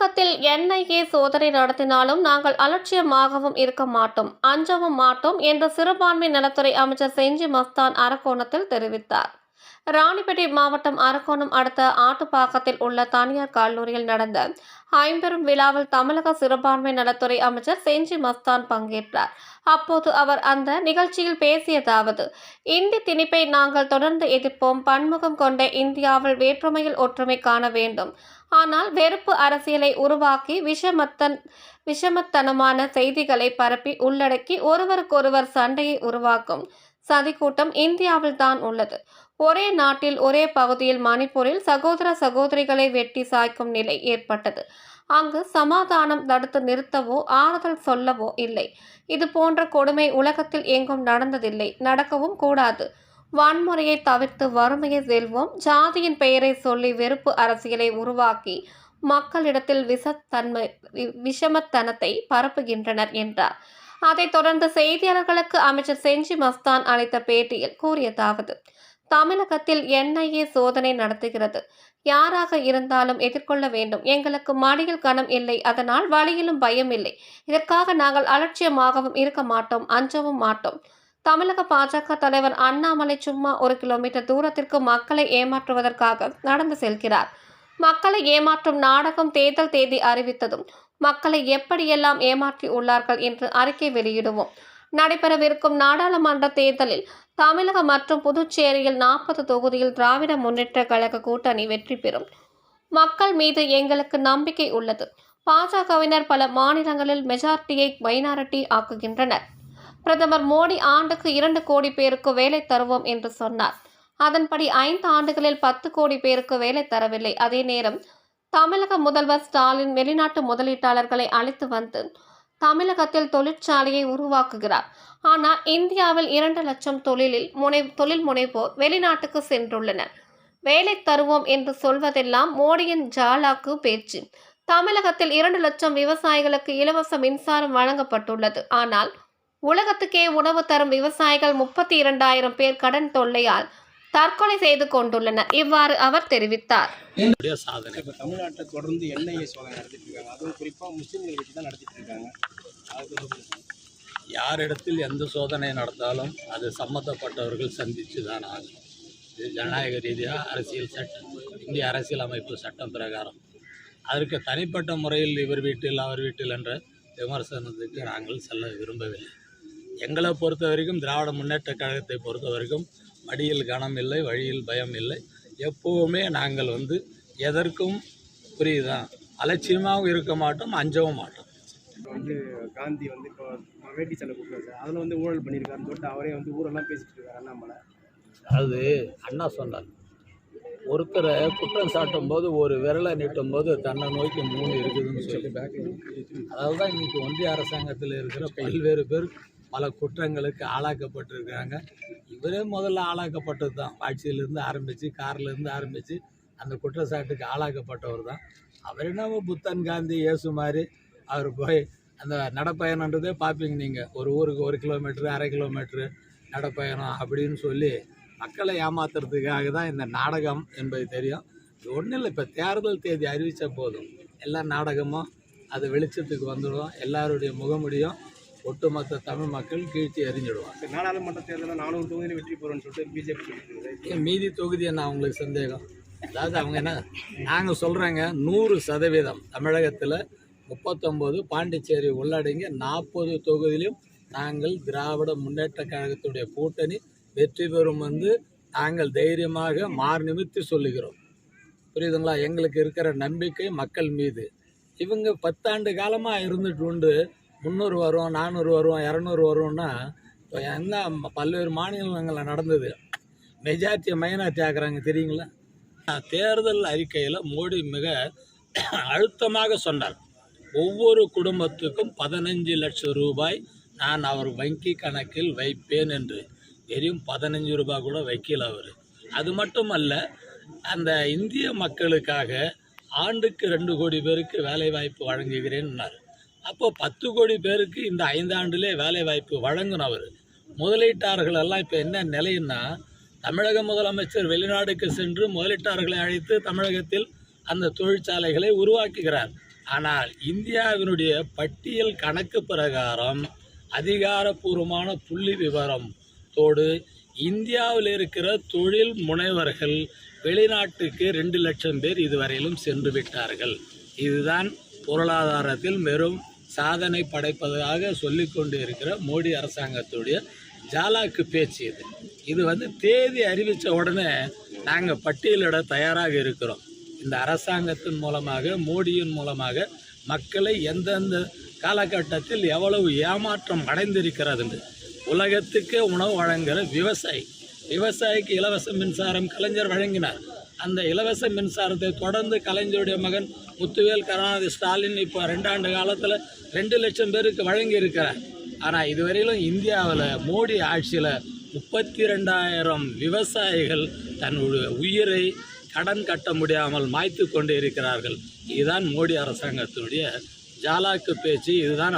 தமிழகத்தில் என்ஐஏ சோதனை நடத்தினாலும் நாங்கள் அலட்சியமாகவும் இருக்க மாட்டோம் அஞ்சவும் மாட்டோம் என்று சிறுபான்மை நலத்துறை அமைச்சர் செஞ்சி மஸ்தான் அரக்கோணத்தில் தெரிவித்தார். ராணிப்பேட்டை மாவட்டம் அரக்கோணம் அடுத்த ஆட்டுப்பாக்கத்தில் உள்ள தனியார் கல்லூரியில் நடந்த ஐம்பெரும் விழாவில் தமிழக சிறுபான்மை நலத்துறை அமைச்சர் செஞ்சி மஸ்தான் பங்கேற்றார். அப்போது அவர் அந்த நிகழ்ச்சியில் பேசியதாவது இந்தி திணிப்பை நாங்கள் தொடர்ந்து எதிர்ப்போம். பன்முகம் கொண்ட இந்தியாவில் வேற்றுமையில் ஒற்றுமை காண வேண்டும். ஆனால் வெறுப்பு அரசியலை உருவாக்கி விஷமத்தன் விஷமத்தனமான செய்திகளை பரப்பி உள்ளடக்கி ஒருவருக்கொருவர் சண்டையை உருவாக்கும். சதிக்கூட்டம் இந்தியாவில் தான் உள்ளது. ஒரே நாட்டில் ஒரே பகுதியில் மணிப்பூரில் சகோதர சகோதரிகளை வெட்டி சாய்க்கும் நிலை ஏற்பட்டது. அங்கு சமாதானம் தடுத்து நிறுத்தவோ ஆறுதல் சொல்லவோ இல்லை. இது போன்ற கொடுமை உலகத்தில் எங்கும் நடந்ததில்லை. நடக்கவும் கூடாது. வன்முறையை தவிர்த்து வறுமையை செல்வோம் ஜாதியின் பெயரை சொல்லி வெறுப்பு அரசியலை உருவாக்கி மக்களிடத்தில் விஷத்தன்மை விஷமத்தனத்தை பரப்புகின்றனர் என்றார். அதைத் தொடர்ந்து செய்தியாளர்களுக்கு அமைச்சர் செஞ்சி மஸ்தான் அளித்த பேட்டியில் கூறியதாவது தமிழகத்தில் என்ஐஏ சோதனை நடத்துகிறது. யாராக இருந்தாலும் எதிர்கொள்ள வேண்டும். எங்களுக்கு மடியில் கனம் இல்லை. அதனால் வழியிலும் பயம் இல்லை. இதற்காக நாங்கள் அலட்சியமாகவும் இருக்க மாட்டோம். அஞ்சவும் மாட்டோம். தமிழக பாஜக தலைவர் அண்ணாமலை சும்மா ஒரு கிலோமீட்டர் தூரத்திற்கு மக்களை ஏமாற்றுவதற்காக நடந்து செல்கிறார். மக்களை ஏமாற்றும் நாடகம் தேர்தல் தேதி அறிவித்ததும் மக்களை எப்படியெல்லாம் ஏமாற்றி உள்ளார்கள் என்று அறிக்கை வெளியிடுவோம். நடைபெறவிருக்கும் நாடாளுமன்ற தேர்தலில் தமிழகம் மற்றும் புதுச்சேரியில் நாற்பது தொகுதியில் திராவிட முன்னேற்ற கழக கூட்டணி வெற்றி பெறும். மக்கள் மீது எங்களுக்கு நம்பிக்கை உள்ளது. பாஜகவினர் பல மாநிலங்களில் மெஜாரிட்டியை மைனாரிட்டி ஆக்குகின்றனர். பிரதமர் மோடி ஆண்டுக்கு இரண்டு கோடி பேருக்கு வேலை தருவோம் என்று சொன்னார். அதன்படி ஐந்து ஆண்டுகளில் பத்து கோடி பேருக்கு வேலை தரவில்லை. அதே நேரம் தமிழக முதல்வர் ஸ்டாலின் வெளிநாட்டு முதலீட்டாளர்களை அழைத்து வந்து தமிழகத்தில் தொழிற்சாலையை உருவாக்குகிறார். ஆனால் இந்தியாவில் இரண்டு லட்சம் தொழிலில் முனை தொழில் முனைவோர் வெளிநாட்டுக்கு சென்றுள்ளனர். வேலை தருவோம் என்று சொல்வதெல்லாம் மோடியின் ஜாலாக்கு பேச்சு. தமிழகத்தில் இரண்டு லட்சம் விவசாயிகளுக்கு இலவச மின்சாரம் வழங்கப்பட்டுள்ளது. ஆனால் உலகத்துக்கே உணவு தரும் விவசாயிகள் முப்பத்தி இரண்டாயிரம் பேர் கடன் தொல்லையால் தற்கொலை செய்து கொண்டுள்ளனர் இவ்வாறு அவர் தெரிவித்தார். சாதனை. இப்போ தமிழ்நாட்டில் தொடர்ந்து என்ஐஏ சோதனை நடத்திட்டு இருக்காங்க. அதுவும் குறிப்பாக முஸ்லீம்களை வச்சு தான் நடத்திட்டு இருக்காங்க. அது கொஞ்சம் யாரிடத்தில் எந்த சோதனை நடந்தாலும் அது சம்மந்தப்பட்டவர்கள் சந்தித்து தான் ஆகும். இது ஜனநாயக ரீதியாக அரசியல் சட்டம் இந்திய அரசியல் அமைப்பு சட்டம் பிரகாரம். அதற்கு தனிப்பட்ட முறையில் இவர் வீட்டில் அவர் வீட்டில் என்ற விமர்சனத்துக்கு நாங்கள் செல்ல விரும்பவில்லை. எங்களை பொறுத்த வரைக்கும் திராவிட முன்னேற்ற கழகத்தை பொறுத்த வரைக்கும் மடியில் கனம் இல்லை வழியில் பயம் இல்லை. எப்போவுமே நாங்கள் வந்து எதற்கும் புரியுதா? அலட்சியமாகவும் இருக்க மாட்டோம் அஞ்சவும் மாட்டோம். இப்போ வந்து காந்தி வந்து இப்போ வேட்டி சண்டை கொடுக்குறாரு சார். அதில் வந்து ஊழல் பண்ணியிருக்காருன்னு சொல்லிட்டு அவரே வந்து ஊரெல்லாம் பேசிட்டு இருக்காரு அண்ணாமலை. அது அண்ணா சொன்னார். ஒருத்தரை குற்றம் சாட்டும் போது ஒரு விரலை நீட்டும் போது தன்னை நோக்கி மூணு இருக்குதுன்னு சொல்லி. அதாவது தான் இன்னைக்கு ஒன்றிய அரசாங்கத்தில் இருக்கிற பல்வேறு பேர் பல குற்றங்களுக்கு ஆளாக்கப்பட்டிருக்கிறாங்க. இவரே முதல்ல ஆளாக்கப்பட்டது தான் ஆட்சியிலேருந்து ஆரம்பித்து கார்லேருந்து ஆரம்பித்து அந்த குற்றச்சாட்டுக்கு ஆளாக்கப்பட்டவர் தான். அவர் என்ன புத்தன் காந்தி இயேசு மாதிரி அவர் போய் அந்த நடப்பயணன்றதே பார்ப்பீங்க நீங்கள் ஒரு ஊருக்கு ஒரு கிலோமீட்ரு அரை கிலோமீட்ரு நடப்பயணம் அப்படின்னு சொல்லி மக்களை ஏமாத்துறதுக்காக தான் இந்த நாடகம் என்பது தெரியும். இது ஒன்றும் இல்லை இப்போ தேர்தல் தேதி அறிவித்த போதும். எல்லா நாடகமும் அது வெளிச்சத்துக்கு வந்துடும். எல்லாருடைய முகமுடியும் ஒட்டுமொத்த தமிழ் மக்கள் கீழ்த்தி எறிஞ்சிடுவாங்க இந்த நாடாளுமன்ற தேர்தலில் நானூறு தொகுதியில் வெற்றி பெறும்னு சொல்லிட்டு பிஜேபி மீதி தொகுதி என்ன? அவங்களுக்கு சந்தேகம்? அதாவது அவங்க என்ன நாங்கள் சொல்கிறேங்க நூறு சதவீதம். தமிழகத்தில் முப்பத்தொம்போது பாண்டிச்சேரி உள்ளடங்கி நாற்பது தொகுதியிலும் நாங்கள் திராவிட முன்னேற்ற கழகத்துடைய கூட்டணி வெற்றி பெறும் வந்து நாங்கள் தைரியமாக மார் நிமித்து சொல்லுகிறோம். புரியுதுங்களா? எங்களுக்கு இருக்கிற நம்பிக்கை மக்கள் மீது. இவங்க பத்தாண்டு காலமாக இருந்துட்டு உண்டு. முந்நூறு வரும் நானூறு வரும் இரநூறு வரும்னா இப்போ என்ன பல்வேறு மாநிலங்களில் நடந்தது? மெஜாரிட்டியை மைனாரிட்டி ஆக்குறாங்க தெரியுங்களா? தேர்தல் அறிக்கையில் மோடி மிக அழுத்தமாக சொன்னார். ஒவ்வொரு குடும்பத்துக்கும் பதினஞ்சு லட்சம் ரூபாய் நான் அவர் வங்கி கணக்கில் வைப்பேன் என்று. வெறும் பதினஞ்சு ரூபாய் கூட வைக்கல அவர். அது மட்டுமல்ல அந்த இந்திய மக்களுக்காக ஆண்டுக்கு ரெண்டு கோடி பேருக்கு வேலைவாய்ப்பு வழங்குகிறேன்னார் அப்போ பத்து கோடி பேருக்கு இந்த ஐந்தாண்டிலே வேலை வாய்ப்பு அவர். முதலீட்டாளர்கள் எல்லாம் இப்போ என்ன நிலைன்னா தமிழக முதலமைச்சர் வெளிநாடுக்கு சென்று முதலீட்டாளர்களை அழைத்து தமிழகத்தில் அந்த தொழிற்சாலைகளை உருவாக்குகிறார். ஆனால் இந்தியாவினுடைய பட்டியல் கணக்கு பிரகாரம் அதிகாரப்பூர்வமான புள்ளி விவரத்தோடு இந்தியாவில் இருக்கிற தொழில் முனைவர்கள் வெளிநாட்டுக்கு ரெண்டு லட்சம் பேர் இதுவரையிலும் சென்று விட்டார்கள். இதுதான் பொருளாதாரத்தில் வெறும் சாதனை படைப்பதாக சொல்லிக்கொண்டு இருக்கிற மோடி அரசாங்கத்துடைய ஜாலாக்கு பேச்சு இது. இது வந்து தேதி அறிவித்த உடனே நாங்கள் பட்டியலிட தயாராக இருக்கிறோம். இந்த அரசாங்கத்தின் மூலமாக மோடியின் மூலமாக மக்களை எந்தெந்த காலகட்டத்தில் எவ்வளவு ஏமாற்றம் அடைந்திருக்கிறது என்று உலகத்துக்கே உணவு வழங்குகிற விவசாயி. விவசாயிக்கு இலவச மின்சாரம் கலைஞர் வழங்கினார். அந்த இலவச மின்சாரத்தை தொடர்ந்து கலைஞருடைய மகன் முத்துவேல் கருணாநிதி ஸ்டாலின் இப்போ ரெண்டாண்டு காலத்தில் ரெண்டு லட்சம் பேருக்கு வழங்கியிருக்கிறார். ஆனால் இதுவரையிலும் இந்தியாவில் மோடி ஆட்சியில் முப்பத்தி ரெண்டாயிரம் விவசாயிகள் தன்னுடைய உயிரை கடன் கட்ட முடியாமல் மாய்த்து கொண்டு இருக்கிறார்கள் இதுதான் மோடி அரசாங்கத்தினுடைய ஜாலாக்கு பேச்சு இதுதான்